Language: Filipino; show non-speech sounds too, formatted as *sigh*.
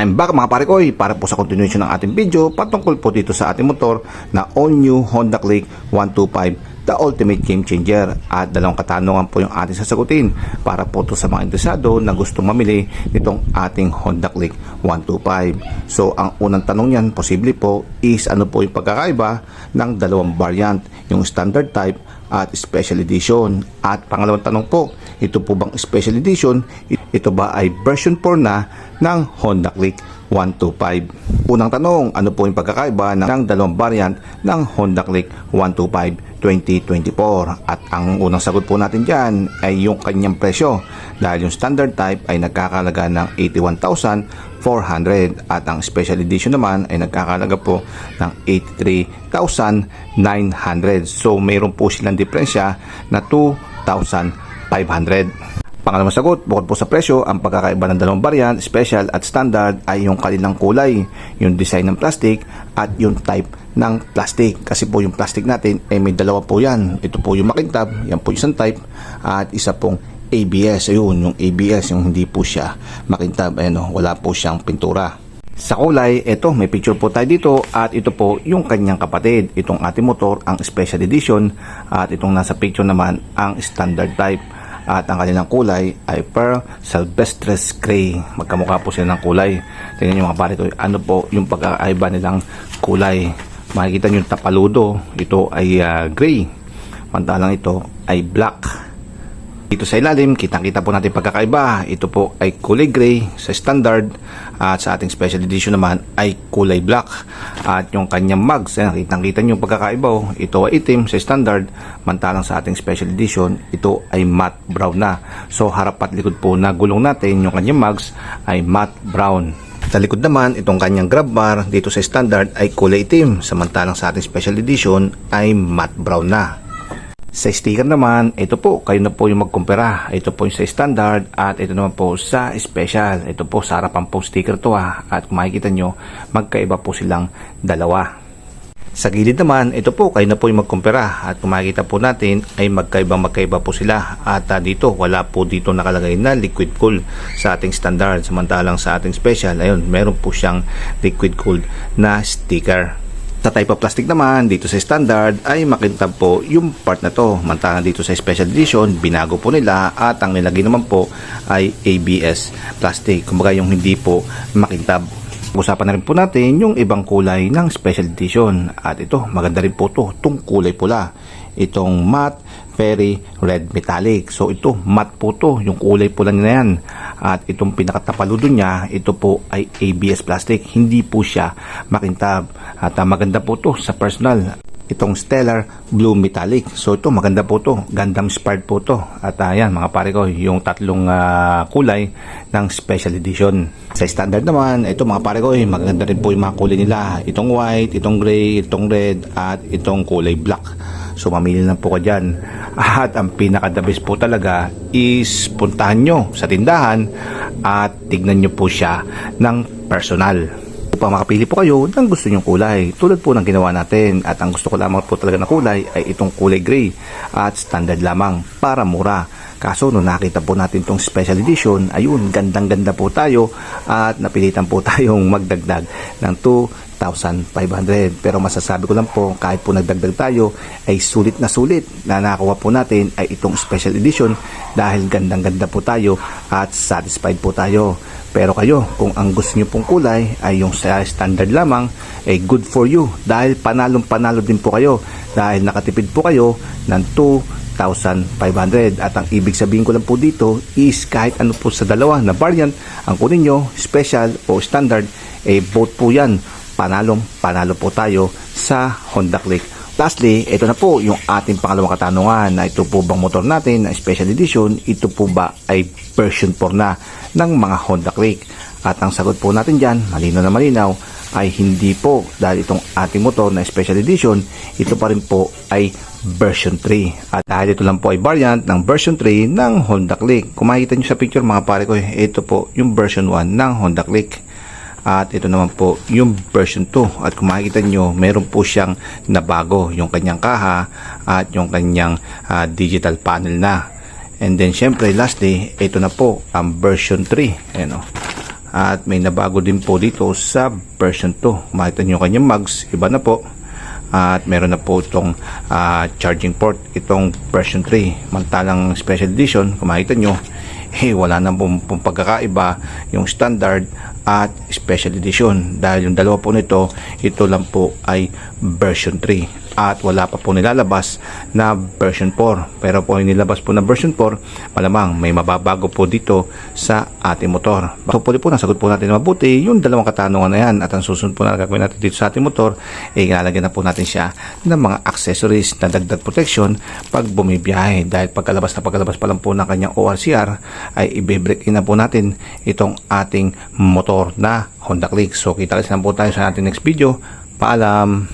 I'm back mga pare koy para po sa continuation ng ating video patungkol po dito sa ating motor na all new Honda Click 125 the ultimate game changer. At dalawang katanungan po yung ating sasagutin para po to sa mga interesado na gustong mamili nitong ating Honda Click 125 so ang unang tanong yan posible po is ano po yung pagkakaiba ng dalawang variant yung standard type at special edition. At pangalawang tanong po ito po bang special edition ito ba ay version 4 na ng Honda Click 125. Unang tanong, ano po yung pagkakaiba ng dalawang variant ng Honda Click 125 2024? At ang unang sagot po natin dyan ay yung kanyang presyo dahil yung standard type ay nagkakalaga ng 81,400 at ang special edition naman ay nagkakalaga po ng 83,900. So mayroon po silang diferensya na 2,500. Pangalawang sagot, bukod po sa presyo, ang pagkakaiba ng dalawang variant, special at standard ay yung kanilang kulay, yung design ng plastic at yung type ng plastic. Kasi po yung plastic natin ay may dalawa po yan. Ito po yung makintab, yan po isang type at isa pong ABS. Ayun, yung ABS, yung hindi po siya makintab. Ayun, oh, wala po siyang pintura. Sa kulay, ito, may picture po tayo dito at ito po yung kanyang kapatid. Itong ating motor, ang special edition at itong nasa picture naman, ang standard type at ang kanilang kulay ay pearl silvestres gray. Magkamukha po sila ng kulay. Tingnan nyo mga pare ko, ano po yung pagkakaiba nilang kulay. Makikita nyo yung tapaludo, ito ay uh, gray. Mantalang ito ay black. Dito sa ilalim, kitang-kita po natin pagkakaiba. Ito po ay kulay gray sa standard at sa ating special edition naman ay kulay black. At yung kanyang mugs, eh, kitang-kita nyo pagkakaiba. oh. Ito ay itim sa standard, mantalang sa ating special edition, ito ay matte brown na. So harap at likod po na gulong natin, yung kanyang mugs ay matte brown. Sa likod naman, itong kanyang grab bar dito sa standard ay kulay itim, samantalang sa ating special edition ay matte brown na. Sa sticker naman, ito po, kayo na po yung magkumpara. Ito po yung sa standard at ito naman po sa special. Ito po sa harapan po sticker to ha. At kung makikita nyo, magkaiba po silang dalawa. Sa gilid naman, ito po, kayo na po yung magkumpara. At kung makikita po natin, ay magkaibang magkaiba po sila. At uh, dito, wala po dito nakalagay na liquid cool sa ating standard. Samantalang sa ating special, ayun, meron po siyang liquid cool na sticker. Sa type of plastic naman, dito sa standard ay makintab po yung part na to. Mantahan dito sa special edition, binago po nila at ang nilagay naman po ay ABS plastic. Kumbaga yung hindi po makintab. Usapan na rin po natin yung ibang kulay ng special edition. At ito, maganda rin po to, itong kulay pula. Itong matte, very red metallic. So ito, matte po to, yung kulay pula na yan. At itong pinakatapaludo niya, ito po ay ABS plastic. Hindi po siya makintab. At uh, maganda po to sa personal itong Stellar Blue Metallic. So ito maganda po to, Gundam inspired po to. At ayan mga pare ko, yung tatlong uh, kulay ng special edition. Sa standard naman, ito mga pare ko, eh, maganda rin po yung mga kulay nila. Itong white, itong gray, itong red, at itong kulay black. So mamili lang po ka dyan. At ang pinaka-the po talaga is puntahan nyo sa tindahan at tignan nyo po siya ng personal upang makapili po kayo ng gusto nyong kulay. Tulad po ng ginawa natin at ang gusto ko lamang po talaga na kulay ay itong kulay gray at standard lamang para mura. Kaso nung nakita po natin itong special edition, ayun, gandang-ganda po tayo at napilitan po *laughs* tayong magdagdag ng 2,500. Pero masasabi ko lang po, kahit po nagdagdag tayo, ay sulit na sulit na nakakuha po natin ay itong special edition dahil gandang-ganda po tayo at satisfied po tayo. Pero kayo, kung ang gusto nyo pong kulay ay yung standard lamang, ay good for you dahil panalong panalo din po kayo dahil nakatipid po kayo ng 2,500 at ang ibig sabihin ko lang po dito is kahit ano po sa dalawa na variant ang kunin nyo, special o standard, eh both po yan panalong panalo po tayo sa Honda Click Lastly, ito na po yung ating pangalawang katanungan na ito po bang motor natin na special edition, ito po ba ay version 4 na ng mga Honda Click? At ang sagot po natin dyan, malinaw na malinaw, ay hindi po dahil itong ating motor na special edition, ito pa rin po ay version 3. At dahil ito lang po ay variant ng version 3 ng Honda Click. Kung makikita nyo sa picture mga pare ko, ito po yung version 1 ng Honda Click at ito naman po yung version 2 at kung makikita nyo meron po siyang nabago. Yung kanyang kaha at yung kanyang uh, digital panel na. And then syempre lastly ito na po ang version 3 ano at may nabago din po dito sa version 2 makita nyo kanyang mugs. Iba na po. At meron na po itong ah, charging port. Itong version 3 mantalang special edition. Kung makita nyo eh wala na pong, pagkakaiba yung standard at special edition. Dahil yung dalawa po nito ito lang po ay version 3 at wala pa po nilalabas na version 4 pero po nilabas po na version 4 malamang may mababago po dito sa ating motor. So po po nasagot po natin na mabuti yung dalawang katanungan na yan. At ang susunod po na gagawin natin dito sa ating motor ay ilalagyan na po natin siya ng mga accessories na dagdag protection pag bumibiyahe. Dahil pagkalabas na pagkalabas pa lang po ng kanyang ORCR ay i-break in na po natin itong ating motor na Honda Click. So kita lang po tayo sa ating next video. Paalam